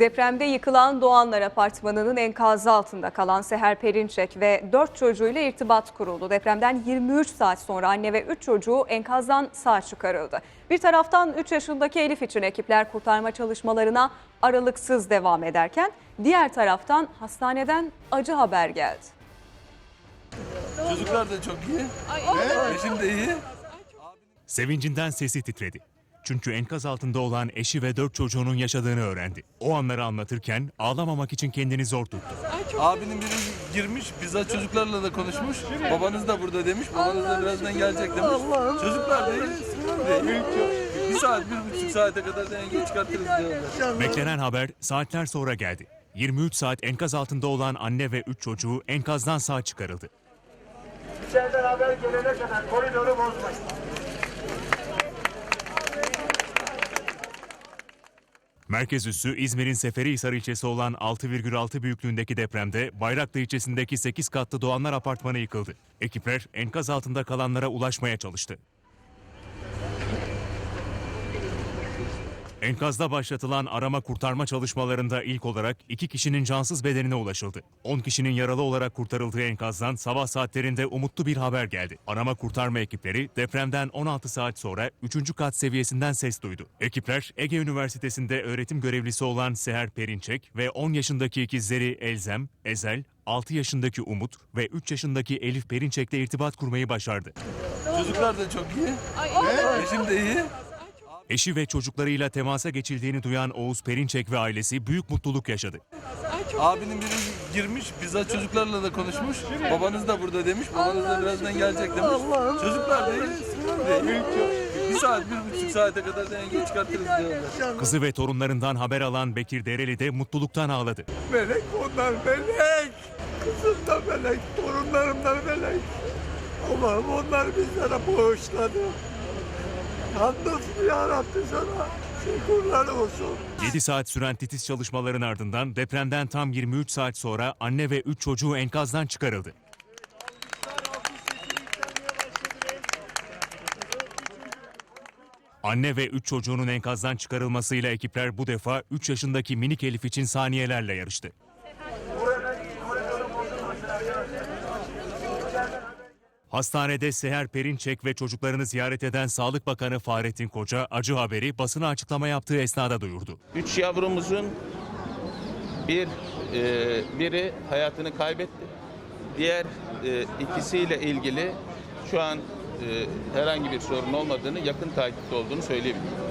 Depremde yıkılan Doğanlar Apartmanı'nın enkazı altında kalan Seher Perinçek ve 4 çocuğuyla irtibat kuruldu. Depremden 23 saat sonra anne ve 3 çocuğu enkazdan sağ çıkarıldı. Bir taraftan 3 yaşındaki Elif için ekipler kurtarma çalışmalarına aralıksız devam ederken diğer taraftan hastaneden acı haber geldi. Çocuklar da çok iyi. Eşim de iyi. Sevincinden sesi titredi. Çünkü enkaz altında olan eşi ve dört çocuğunun yaşadığını öğrendi. O anları anlatırken ağlamamak için kendini zor tuttu. Abinin biri girmiş, bizzat çocuklarla da konuşmuş. Babanız da burada demiş, babanız da birazdan gelecek demiş. Çocuklar da sıkıntı değil. Bir saat, bir buçuk saate kadar denge çıkartırız diyorlar. Beklenen haber saatler sonra geldi. 23 saat enkaz altında olan anne ve 3 çocuğu enkazdan sağ çıkarıldı. İçeriden haber gelene kadar koridoru bozmayın. Merkez üssü İzmir'in Seferihisar ilçesi olan 6,6 büyüklüğündeki depremde Bayraklı ilçesindeki 8 katlı Doğanlar Apartmanı yıkıldı. Ekipler enkaz altında kalanlara ulaşmaya çalıştı. Enkazda başlatılan arama kurtarma çalışmalarında ilk olarak iki kişinin cansız bedenine ulaşıldı. 10 kişinin yaralı olarak kurtarıldığı enkazdan sabah saatlerinde umutlu bir haber geldi. Arama kurtarma ekipleri depremden 16 saat sonra 3. kat seviyesinden ses duydu. Ekipler Ege Üniversitesi'nde öğretim görevlisi olan Seher Perinçek ve 10 yaşındaki ikizleri Elzem, Ezel, 6 yaşındaki Umut ve 3 yaşındaki Elif Perinçek'le irtibat kurmayı başardı. Çocuklar da çok iyi. Eşim de iyi. Eşi ve çocuklarıyla temasa geçildiğini duyan Oğuz Perinçek ve ailesi büyük mutluluk yaşadı. Abinin biri girmiş, bizzat çocuklarla da konuşmuş. Babanız da burada demiş, babanız da birazdan gelecek demiş. Çocuklar da sıkıntı değil. Bir saat, bir buçuk saate kadar denge çıkartırız diyorlar. Kızı ve torunlarından haber alan Bekir Dereli de mutluluktan ağladı. Melek onlar melek. Kızım da melek, torunlarım da melek. Allah'ım onlar bizlere bağışladı. Hamdolsun ya Rabbi sana. Şükürler olsun. 7 saat süren titiz çalışmaların ardından depremden tam 23 saat sonra anne ve 3 çocuğu enkazdan çıkarıldı. Anne ve 3 çocuğunun enkazdan çıkarılmasıyla ekipler bu defa 3 yaşındaki minik Elif için saniyelerle yarıştı. Hastanede Seher Perinçek ve çocuklarını ziyaret eden Sağlık Bakanı Fahrettin Koca acı haberi basına açıklama yaptığı esnada duyurdu. Üç yavrumuzun bir e, biri hayatını kaybetti. Diğer e, ikisiyle ilgili şu an e, herhangi bir sorun olmadığını, yakın takipte olduğunu söyleyebilirim.